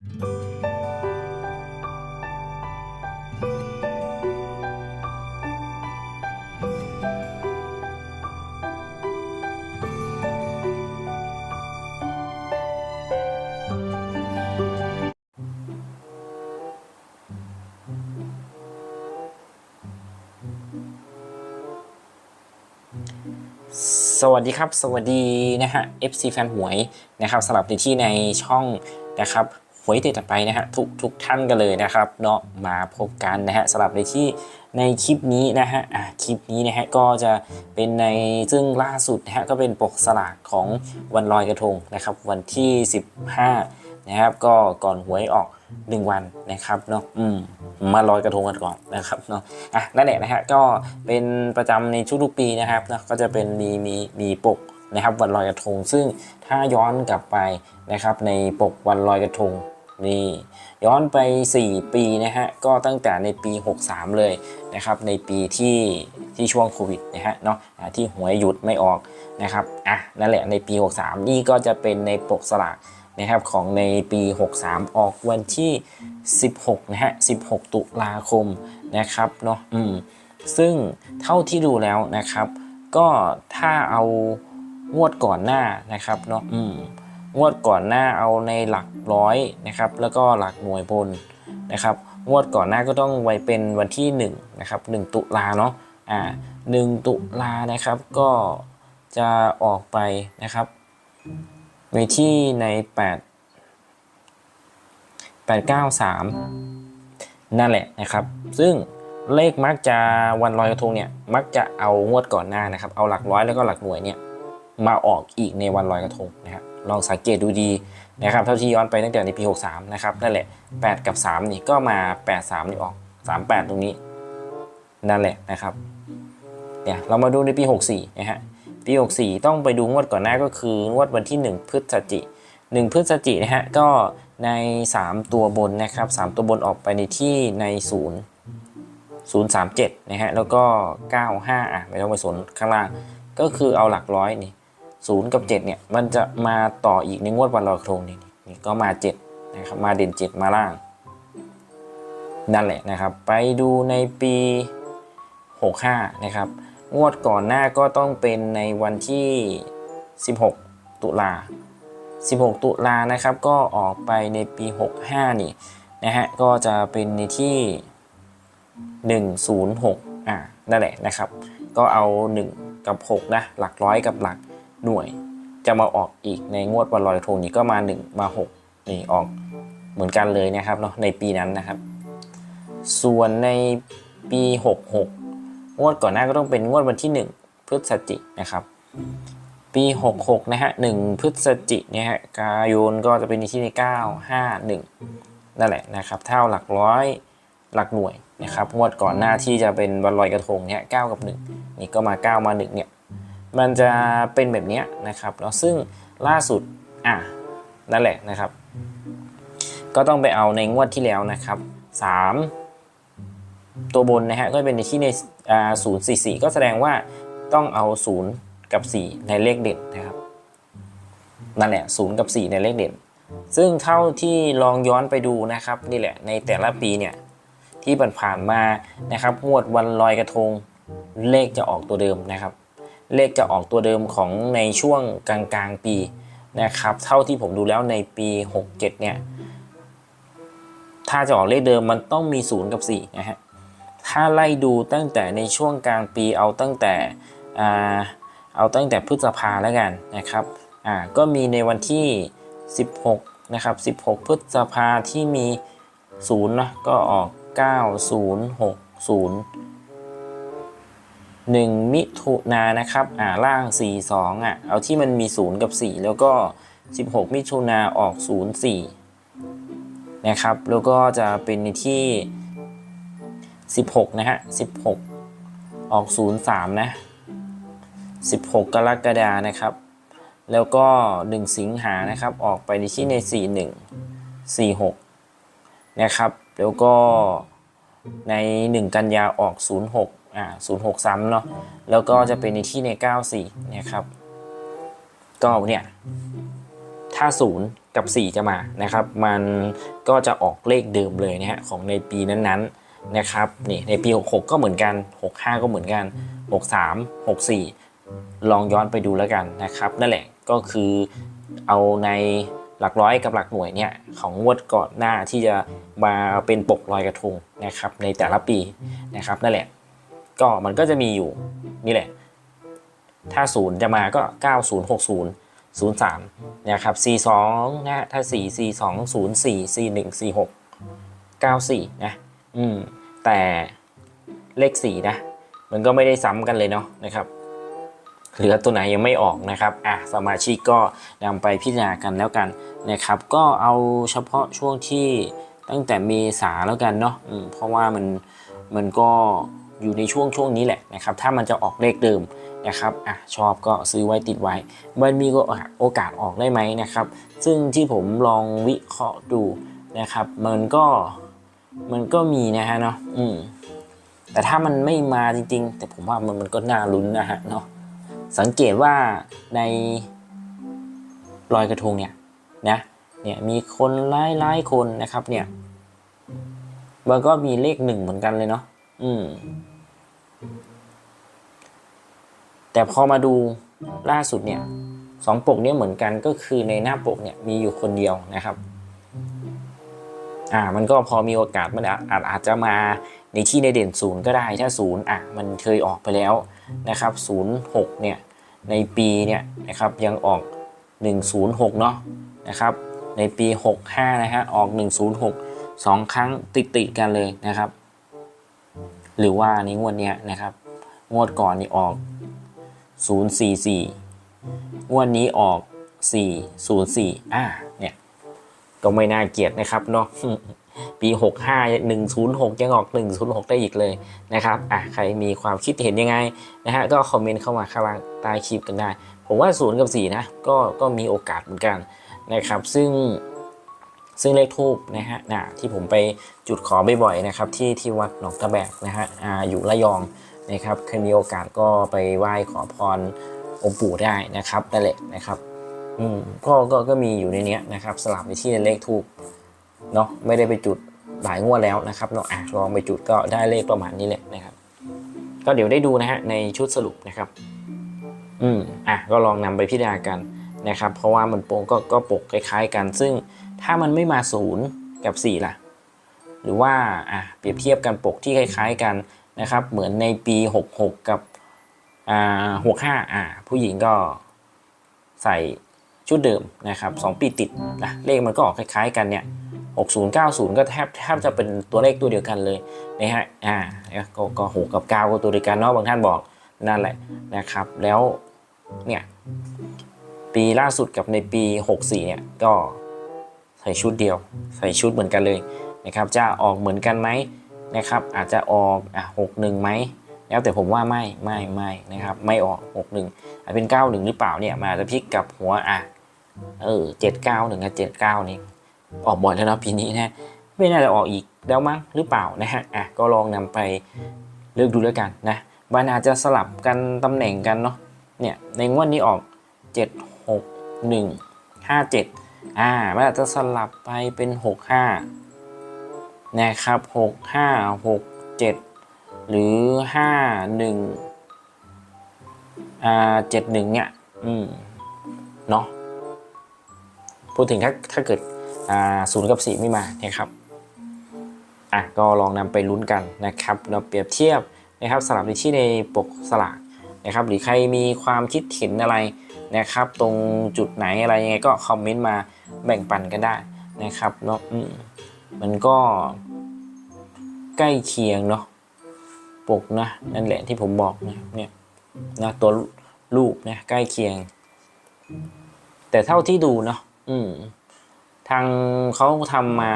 สวัสดีครับ สวัสดีนะฮะ FC แฟนหวยนะครับสำหรับในที่ในช่องนะครับ วยติดต่อไปนะฮะทุกทุกท่านกันเลยนะครับเนาะมาพบกันนะฮะสำหรับในที่ในคลิปนี้นะฮะอะคลิปนี้นะฮะก็จะเป็นในซึ่งล่าสุดนะฮะก็เป็นปกสลากของวันลอยกระทงนะครับ วันที่ 15นะครับ ก็ก่อนหวยออก 1 วันนะครับเนาะอืมมาลอยกระทงกันก่อนนะครับเนาะอะนั่นแหละนะฮะก็เป็นประจำในทุกๆปีนะครับเนาะก็จะเป็นมีมีมีปกนะครับวันลอยกระทง ซึ่งถ้าย้อนกลับไปนะครับในปกวันลอยกระทง นี่ย้อนไป 4 ปีนะฮะก็ตั้งแต่ในปี 63 เลยนะครับในปีที่ที่ช่วงโควิดนะฮะเนาะที่หวยหยุดไม่ออกนะครับอะนั่นแหละในปี 63 นี่ก็จะเป็นในปกสลากนะครับของในปี 63 ออกวันที่ 16นะฮะ16 ตุลาคมนะครับเนาะอืมซึ่งเท่าที่ดูแล้วนะครับ ก็ถ้าเอางวดก่อนหน้านะครับเนาะอืม งวดก่อนหน้าเอาในหลักร้อยนะครับแล้วก็หลักหน่วยบนนะครับงวดก่อนหน้าก็ต้องไว้เป็นวันที่1นะครับ1ตุลาเนาะอ่า1ตุลานะครับก็จะออกไปนะครับในที่ใน 8 893 นั่นแหละนะครับ ซึ่งเลขมักจะวันลอยกระทงเนี่ยมักจะเอางวดก่อนหน้านะครับ เอาหลักร้อยแล้วก็หลักหน่วยเนี่ยมาออกอีกในวันลอยกระทงนะครับ ลองสังเกตดูดีนะครับเท่าที่ย้อนไปตั้งแต่ในปี 63 นะครับนั่นแหละ 8 กับ 3 นี่ก็มา 83 นี่ออก 38 ตรงนี้ นั่นแหละนะครับเนี่ยเรามาดูในปี 64 นะฮะปี 64 ต้องไปดูงวดก่อนหน้าก็คืองวดวันที่ 1 พฤศจิ1พฤศจินะฮะก็ใน 3 ตัวบนนะครับ 3 ตัวบนออกไปในที่ใน 0 037 นะฮะแล้วก็ 95 อะไม่ต้องไปสนข้างล่าง ก็คือเอาหลักร้อยนี่ 0 กับ 7 เนี่ย มันจะมาต่ออีกในงวดวันลอยกระทงนี่นี่ก็มา 7 นะครับ มาเด่น 7 มาล่าง นั่นแหละนะครับ ไปดูในปี 65 นะครับ งวดก่อนหน้าก็ต้องเป็นในวันที่ 16 ตุลา 16 ตุลานะครับ ก็ออกไปในปี 65 นี่นะฮะ ก็จะเป็นในที่ 106 อ่า นั่นแหละนะครับ ก็เอา 1 กับ 6 นะ หลักร้อยกับหลัก หน่วย จะมาออกอีกในงวดวันลอยกระทงนี้ก็มา 1 มา 6 นี่ออกเหมือนกันเลยนะครับเนาะในปีนั้นนะครับ ส่วนในปี 66 งวดก่อนหน้าก็ต้องเป็นงวดวันที่ 1 พฤศจินะครับ ปี 66 นะฮะ 1 พฤศจิเนี่ยฮะกายนก็จะเป็นที่ใน 9 5 1 นั่นแหละนะครับเท่าหลักร้อยหลักหน่วยนะครับงวดก่อนหน้าที่จะเป็นวันลอยกระทงเนี่ย9กับ 1 นี่ก็มา 9 มา1เนี่ย มันจะเป็นแบบนี้นะครับแล้วซึ่งล่าสุดอะนั่นแหละนะครับ ก็ต้องไปเอาในงวดที่แล้วนะครับ 3 ตัวบนนะฮะก็เป็นในที่ในอ่า044ก็แสดงว่าต้องเอา 0 กับ 4 ในเลขเด่นนะครับนั่นแหละ0กับ 4 ในเลขเด่น ซึ่งเท่าที่ลองย้อนไปดูนะครับนี่แหละในแต่ละปีเนี่ยที่ผ่านๆมานะครับงวดวันลอยกระทงเลขจะออกตัวเดิมนะครับ เลขจะออกตัวเดิมของในช่วงกลางๆปีนะครับ เท่าที่ผมดูแล้วในปี 67 เนี่ย ถ้าจะออกเลขเดิมมันต้องมี 0 กับ 4 นะฮะ ถ้าไล่ดูตั้งแต่ในช่วงกลางปีเอาตั้งแต่เอาตั้งแต่พฤษภาแล้วกันนะครับ อ่า ก็มีในวันที่ 16 นะครับ 16 พฤษภาที่มี0นะ ก็ออก 9060 1 มิถุนานะครับอ่าล่าง 42อะเอาที่มันมี 0 กับ 4 แล้วก็ 16 มิถุนาออก 04 นะครับ แล้วก็จะเป็นในที่ 16 นะฮะ 16 ออก 03 นะ 16 กรกฎานะครับ แล้วก็ 1 สิงหานะครับ ออกไปในที่ใน 41 46 นะครับ แล้วก็ใน 1 กันยาออก 06 อ่า06ซ้ำเนาะแล้วก็จะเป็นในที่ใน94นะครับ ก็เนี่ยถ้า0กับกับ 4 จะมานะครับ มันก็จะออกเลขเดิมเลยนะฮะของในปีนั้นๆนะครับนี่ในปี 66 ก็เหมือนกัน 65 ก็เหมือนกัน 63 64 ลองย้อนไปดูแล้วกันนะครับนั่นแหละก็คือเอาในหลักร้อยกับหลักหน่วยเนี่ยของงวดก่อนหน้าที่จะมาเป็นปกลอยกระทงนะครับในแต่ละปีนะครับนั่นแหละ ก็มันก็จะมีอยู่นี่แหละ ถ้าศูนย์จะมาก็ 9060 03นะครับ42นะฮะถ้า4 42 04 41 46 94 นะ อืม แต่เลข 4 นะ มันก็ไม่ได้ซ้ำกันเลยเนาะนะครับ เหลือตัวไหนยังไม่ออกนะครับ อะ สมาชิกก็นำไปพิจารณากันแล้วกันนะครับ ก็เอาเฉพาะช่วงที่ตั้งแต่เมษาแล้วกันเนาะเพราะว่ามันมันก็ อยู่ในช่วงช่วงนี้แหละนะครับ ถ้ามันจะออกเลขเดิมนะครับอะชอบก็ซื้อไว้ติดไว้ มันมีโอกาสออกได้ไหมนะครับ ซึ่งที่ผมลองวิเคราะห์ดูนะครับ มันก็มันก็มีนะฮะเนาะอืมแต่ถ้ามันไม่มาจริงๆ แต่ผมว่ามันมันก็น่าลุ้นนะฮะเนาะสังเกตว่าในลอยกระทงเนี่ยนะเนี่ยมีคนหลายหลายๆคนนะครับเนี่ยมันก็มีเลขหนึ่งเหมือนกันเลยเนาะ อืม แต่พอมาดูล่าสุดเนี่ยสองปกเนี่ยเหมือนกันก็คือในหน้าปกเนี่ยมีอยู่คนเดียวนะครับ อ่า มันก็พอมีโอกาสมันอาจอาจอาจจะมาในที่ในเด่นศูนย์ก็ได้ถ้าศูนย์อะมันเคยออกไปแล้วนะครับศูนย์หกเนี่ยในปีเนี่ยนะครับยังออก 106 เนาะนะครับ ในปี 65 นะฮะออก 106 2 ครั้งติดติดกันเลยนะครับ หรือว่าในงวดเนี้ยนะครับ งวดก่อนนี่ออก 044 งวดนี้ออก 404 อ่าเนี่ย ก็ไม่น่าเกลียดนะครับเนาะปี 65 106 ยังออก 106 ได้อีกเลยนะครับอะใครมีความคิดเห็นยังไงนะฮะก็คอมเมนต์เข้ามาข้างล่างใต้คลิปกันได้ ผมว่า 0 กับ 4 นะ ก็ก็มีโอกาสเหมือนกันนะครับ ซึ่ง ซึ่งเลขทูบนะฮะนะที่ผมไปจุดขอบ่อยๆนะครับที่ที่วัดหนองตะแบกนะฮะออยู่ระยองนะครับเคยมีโอกาสก็ไปไหว้ขอพรองค์ปู่ได้นะครับนั่นแหละนะครับอืมก็ก็ก็มีอยู่ในเนี้ยนะครับ สลับในที่เลขทูบเนาะไม่ได้ไปจุดหลายงวดแล้วนะครับเนาะอะลองไปจุดก็ได้เลขประมาณนี้แหละนะครับ ก็เดี๋ยวได้ดูนะฮะในชุดสรุปนะครับ อืมอะก็ลองนำไปพิจารณากันนะครับ เพราะว่ามันโปงก็ก็ปกคล้าย ๆ กัน ซึ่ง ถ้ามันไม่มาศูนย์กับ 4 ล่ะ หรือว่าอะเปรียบเทียบกันปกที่คล้ายๆกันนะครับ เหมือนในปี 66 กับอ่า65อ่าผู้หญิงก็ใส่ชุดเดิมนะครับสองปีติดนะเลขมันก็ออกคล้ายๆกันเนี่ย60 90 ก็แทบแทบจะเป็นตัวเลขตัวเดียวกันเลยนะฮะอ่าก็ก็หกกับ 9 ก็ตัวเดียวกันเนาะบางท่านบอกนั่นแหละนะครับ แล้วเนี่ยปีล่าสุดกับในปี 64 เนี่ยก็ ส่ชุดเดียว ใส่ชุดเหมือนกันเลยนะครับ จะออกเหมือนกันไหมนะครับ อาจจะออกอะ61ไหมแล้วแต่ผมว่าไม่ไม่ไม่นะครับ ไม่ออก61อาจเป็น91หนึ่งหรือเปล่าเนี่ยมันอาจจะพลิกกับหัวอะเออ791กับ79นี่ออกบ่อยแล้วเนาะปีนี้นะไม่น่าจะออกอีกแล้วมั้งหรือเปล่านะฮะอะก็ลองนำไปเลือกดูแล้วกันนะมันอาจจะสลับกันตำแหน่งกันเนาะเนี่ยในงวดนี้ออก 7 6 1 5 7 อ่ามันอาจจะสลับไปเป็น 6 5 นะครับ 6 5 6 7 หรือ 5 1อ่า7 1 เนี่ย อืม เนาะพูดถึงถ้าถ้าเกิดอ่าศูนย์กับ 4 ไม่มานะครับอะก็ลองนำไปลุ้นกันนะครับเราเปรียบเทียบนะครับสลับในที่ในปกสลากนะครับ หรือใครมีความคิดเห็นอะไร นะครับ ตรงจุดไหนอะไรยังไงก็คอมเมนต์มาแบ่งปันกันได้นะครับเนาะมันก็ใกล้เคียงเนาะปกนะนั่นแหละที่ผมบอกนะเนี่ยนะตัวรูปนะใกล้เคียง แต่เท่าที่ดูเนาะอืมทางเขาทำมา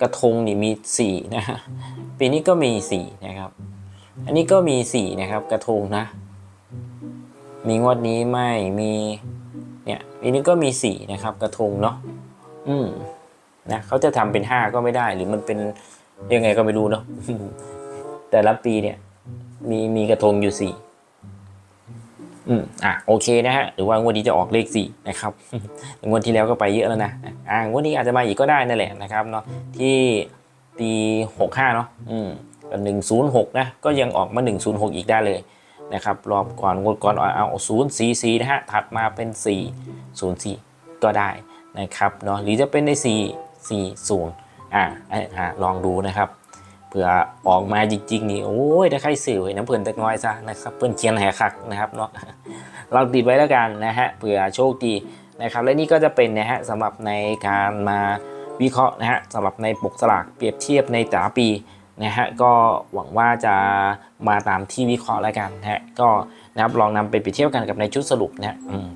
กระทงนี่มีสี่นะฮะปีนี้ก็มีสี่นะครับ อันนี้ก็มีสี่นะครับ กระทงนะ มีงวดนี้ไม่มีเนี่ยปีนี้ก็มีสี่นะครับกระทงเนาะอืมนะเขาจะทำเป็นห้าก็ไม่ได้ หรือมันเป็นยังไงก็ไม่รู้เนาะแต่ละปีเนี่ย มีมีกระทงอยู่สี่อืมอะโอเคนะฮะหรือว่างวดนี้จะออกเลขสี่นะครับงวดที่แล้วก็ไปเยอะแล้วนะอ่างวดนี้อาจจะมาอีกก็ได้นั่นแหละนะครับเนาะที่ปีหกห้าเนาะอืมหนึ่งศูนย์หกนะก็ยังออกมาหนึ่งศูนย์หกอีกได้เลย นะครับรอบก่อนงวดก่อนเอาเอาศูนย์สี่สี่นะฮะถัดมาเป็นสี่ศูนย์สี่ก็ได้นะครับเนาะหรือจะเป็นในสี่สี่ศูนย์อ่าอ่าลองดูนะครับเผื่อออกมาจริงๆนี่โอ้ยได้ใครสื่อไว้น้ำเพื่อนตะน้อยซะนะครับเพื่อนเขียนแหคักนะครับเนาะเราติดไว้แล้วกันนะฮะเผื่อโชคดีนะครับและนี่ก็จะเป็นนะฮะสำหรับในการมาวิเคราะห์นะฮะสำหรับในปกสลากเปรียบเทียบในแต่ละปี นะฮะก็หวังว่าจะมาตามที่วิเคราะห์แล้วกันนะฮะก็นะครับลองนำไปเปรียบเทียบกันกับในชุดสรุปนะฮะอืม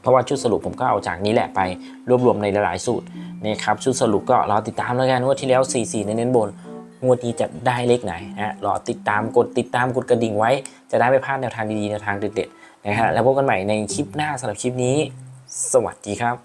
เพราะว่าชุดสรุปผมก็เอาจากนี้แหละไปรวบรวมในหลายๆสูตรนะครับชุดสรุปก็รอติดตามแล้วกันงว่าที่แล้ว 44 ในเน้นบนงวดนี้จะได้เลขไหนนะฮะรอติดตามกดติดตามกดกระดิ่งไว้ จะได้ไม่พลาดแนวทางดีๆแนวทางเด็ดๆนะฮะแล้วพบกันใหม่ในคลิปหน้าสำหรับคลิปนี้ สวัสดีครับ